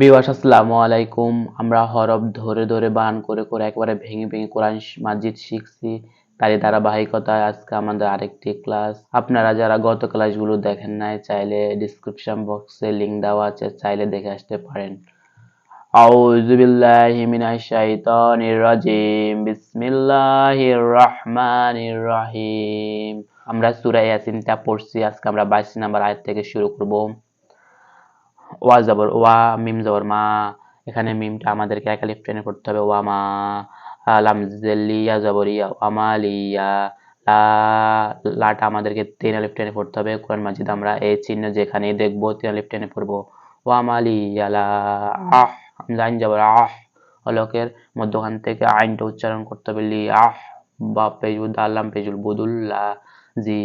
বিওয়াস আসসালামু আলাইকুম। আমরা হরফ ধরে ধরে বান করে করে একবারে ভেঙে ভেঙে কোরআন মাজিদ শিখছি। তারই ধারাবাহিকতায় আজকে আমাদের আরেকটি ক্লাস। আপনারা যারা গত ক্লাসগুলো দেখেন নাই, চাইলে ডিসক্রিপশন বক্সে লিংক দেওয়া আছে, চাইলে দেখে আসতে পারেন। রহিম। আমরা সূরা ইয়াসিনটা পড়ছি। আজকে আমরা 22 নম্বর আয়াত থেকে শুরু করব। ওয়া জবর, ওয়া মিম জবর, মা। এখানে মিমটা আমাদেরকে একালিফ টেনে পড়তে হবে। ওয়া মা। লাম জেলিয়া জবরিয়া ওয়ামালিয়া লা, লাটা আমাদেরকে তিন আলিফ টেনে পড়তে হবে। কোরআন মাজিদ আমরা এই চিহ্ন যেখানেই দেখব তিন আলিফ টেনে পড়ব। ওয়ামালিয়া লা, আহ আইন জবর, আহ। হলকের মধ্যখান থেকে আইনটা উচ্চারণ করতে হবে। লি, আহ বা পেজুল দাল্লাম পেজুল বুদুল্লা জি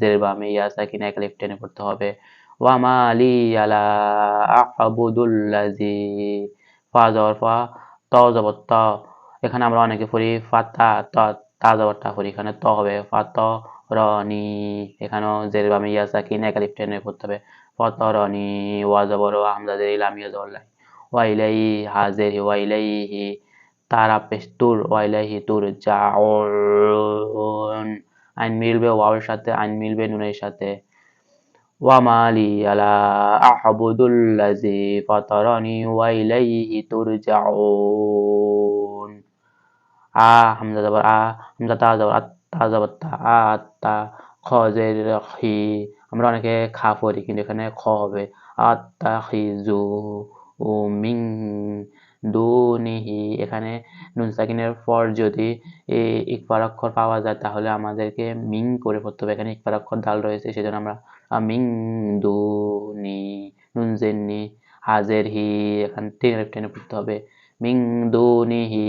জের বামে ইয়া, সাকিন এক আলিফ টেনে পড়তে হবে। এখানে আমরা অনেকে ফাতা এখানে ত হবে ফাত রনি এখানেও জের ইয়া, সাকিন হবে। ফত রনি জের ইলাম ইয়া তারা পেস্তুর ওয়া ইলাইহি তুর জাউন আইন মিলবে ওয়াওয়ের সাথে, আইন মিলবে নুনের সাথে। ওয়ামালি আলা আহাবুদুল্লাজি ফাতারানি ওয়া ইলাইহি তুরজাউন আ আ আত্তা জবর তা আমরা অনেকে খা পড়ি, কিন্তু এখানে খ হবে। আত্তা খিজু ও মিং দুনিহি। এখানে নুন সাকিনের পর যদি, এ ইকবার অক্ষর পাওয়া যায়, তাহলে আমাদেরকে মিং করে পড়তে হবে। এখানে ইকবার অক্ষর দাল রয়েছে, সেজন্য আমরা মিং, দুনি, নুন জেননি, হাজের হি, এখান টেনে টেনে পড়তে হবে। মিং, দুনিহি,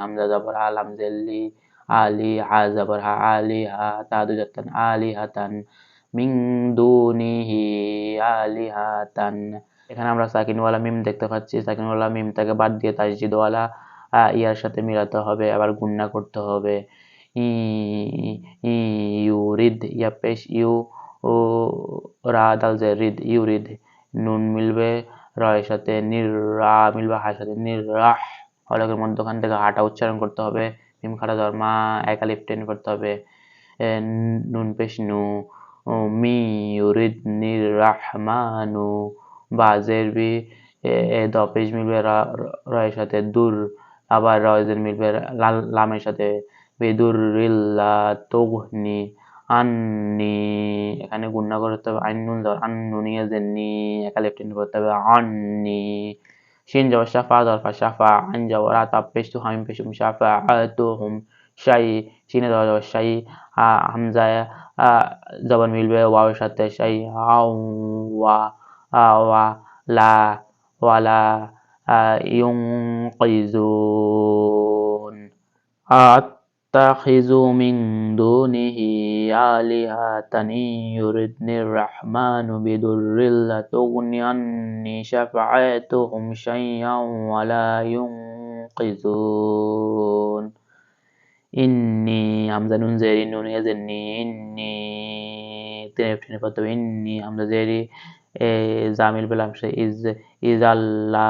হামজা জবর আলাম জেল্লি আলি হা জবর হা, আলি, হা তাদু জাতান আলি, হাতান। মিং, দুনিহি, আলি, হাতান। এখানে আমরা সাকিনওয়ালা মিম দেখতে পাচ্ছি। সাকিনওয়ালা মিমটাকে বাদ দিয়ে তাসজিদওয়ালা আহ, ইয়ার সাথে মিলাতে হবে আবার গুন্না করতে হবে। ই ইউরিদ ইয়া পেশ ইউ ও রা দাল জে রিদ ইউরিদ নুন মিলবে রয়ের সাথে নির রা মিলবে হার সাথে নির রাহ। হলকের মধ্যখান থেকে হাটা উচ্চারণ করতে হবে মিম খাটা ধর্মা একালিপ টেন করতে হবে। নুন পেশ নু মি ইউরিদ নির রাহমানু বাজের বি এ এ দ পেশ মিলবে, রা- রয়ের সাথে দূর, আবার রয়েজের মিলবে লামের সাথে বেদুরিল্লা তগনি, আন্নি, এখানে গুন্না করতে হবে আইনুন ধর আন্নুনিয়া জেননি একা লেফটেন্ট করতে হবে, আন্নি, শিন যাওয়ার শাফা, দরফা শাফা আইন যাওয়ার আতা পেশতু হামিম পেশুম শাফা আতু হুম, শাই, শিনে দেওয়া যাওয়ার শাই হামজায় জবান মিলবে, ওয়াওয়ের সাথে শাই, হাউ, ওয়া آه، ولا ولا آه، ينقذون. أتخذ من دونه آلهة إن يردني الرحمن بضر لا تغني عني شفاعتهم شيئا ولا ينقذون. إني حمزة نون زيري نون يزني إني تنف إني حمزة زيري. জামিল সে ইজ ইজ আল্লাহ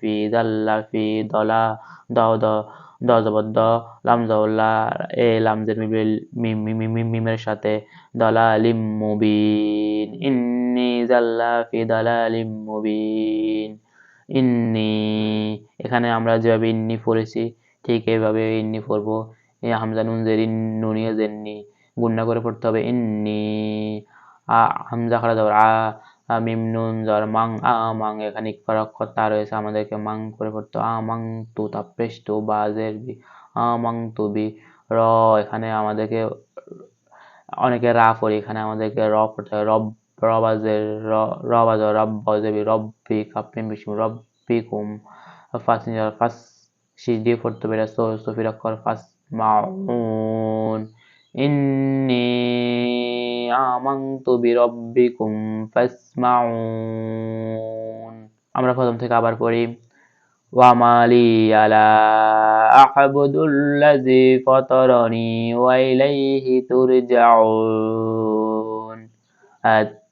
ফি, ইজ আল্লাহ ফি, দলা, দ দ এ লাম জের মিম মিম মিম মিম মিমের সাথে দলা মুবিন। ইন্নি জাল্লা ফি দলা মুবিন। ইন্নি, এখানে আমরা যেভাবে ইন্নি পড়েছি, ঠিক এইভাবে ইন্নি পড়ব। হামজা নুন জেরি নুনিয়া জেননি গুন্না করে পড়তে হবে ইন্নি। আ হামজা খাড়া যাবার আ, মিম যার মাং, আ, মাং, এখানে ইকফার তা রয়েছে আমাদেরকে মাং করে পড়তে। আ, মাং তু তাপেশ তু বাজের বি, আ, মাং তু বি, র, এখানে আমাদেরকে, অনেকে রা পড়ি, এখানে আমাদেরকে র পড়তে হবে রব রবাজের র রবাজ রব বজেবি রব্বি কাপিম বিষ্ণু রব্বি কুম ফাসিন ফাস শীষ দিয়ে পড়তে এটা সো- সফির অক্ষর ফাস মাউন, ইন্নি আমানতু বিরব্বিকুম ফাসমাউন আমরা প্রথম থেকে আবার পড়ি ওয়ামালি আলা আহাবুদুল্লাজি ফতরনি ওয়াইলাইহি তুরজাউন।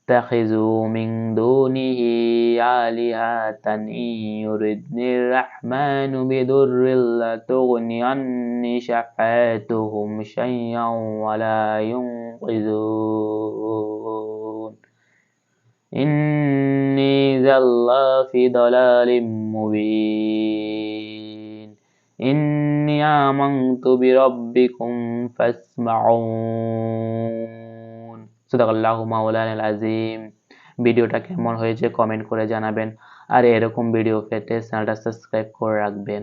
تتخذوا من دونه آلهة إن يردني الرحمن بضر لا تغن عني شفاعتهم شيئا ولا ينقذون. إني ذا في ضلال مبين. إني آمنت بربكم فاسمعون. সুদাকাল্লাহ মাউলান আজিম। ভিডিওটা কেমন হয়েছে কমেন্ট করে জানাবেন। আর এরকম ভিডিও পেতে চ্যানেলটা সাবস্ক্রাইব করে রাখবেন।